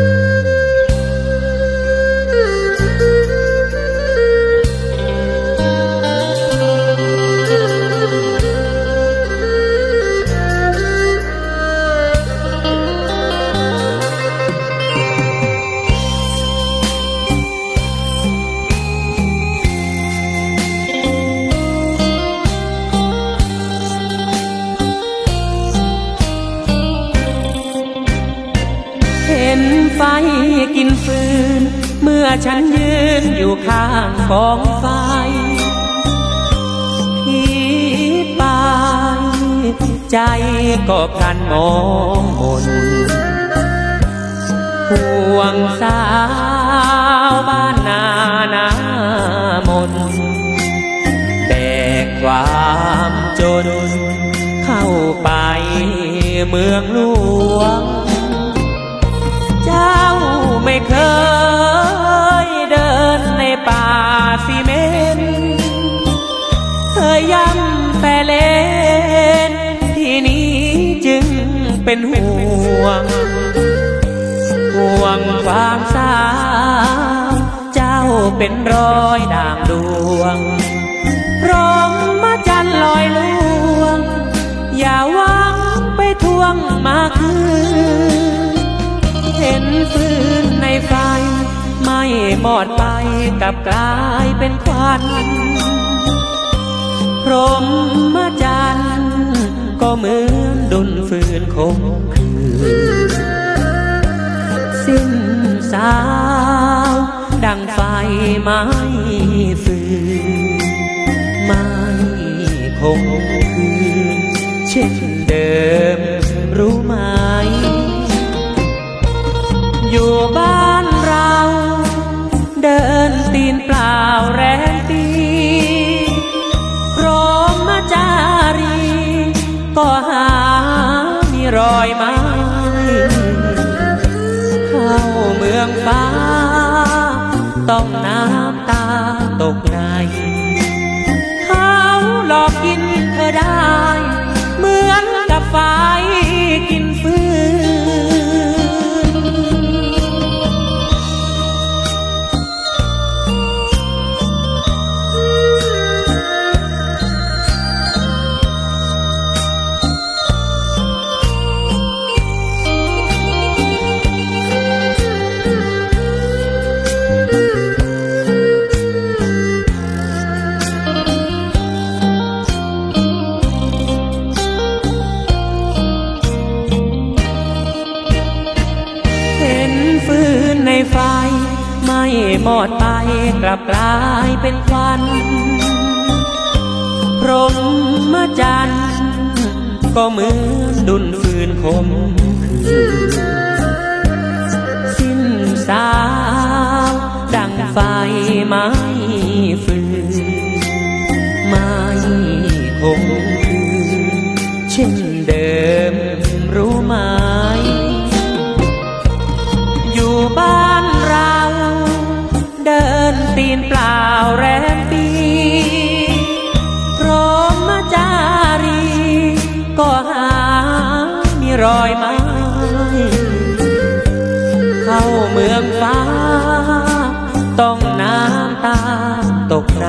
เไฟกินฟืน เมื่อฉันยืนอยู่ข้างกองไฟที่ปใจก็พลันมองมนห่วงสาวบ้านนานามนแบกความจนเข้าไปเมืองหลวง เป็นห่วง ห่วงความสาวเจ้าเป็นรอยด่างดวงพร้อมมาจันลอยลวง อย่าหวังไปทวงมาคืน เห็นฟืนในไฟ ไม่หมอดไปกับกลายเป็นควันพรม เหมือนดุนฟืนคงคืนสิ้นสาว ดังไฟไม้ฟืนไม่คงคืนเช่น รอยไม้เข้าเมืองฟ้า ต้องน้ำ นในไฟ ไม่หมดไปกลับกลายเป็นควันพรหมจันทร์ก็เหมือนดุนฟืนคมคืนสิ้นสาว ดังไฟไม้ฟืนไม่คงคืนเช่นเดิมรู้ไหม นตีนเปล่าแรงปีพรมมจารี ก็หามีรอยไม้เข้าเมืองฟ้า ต้องน้ำตาตกใน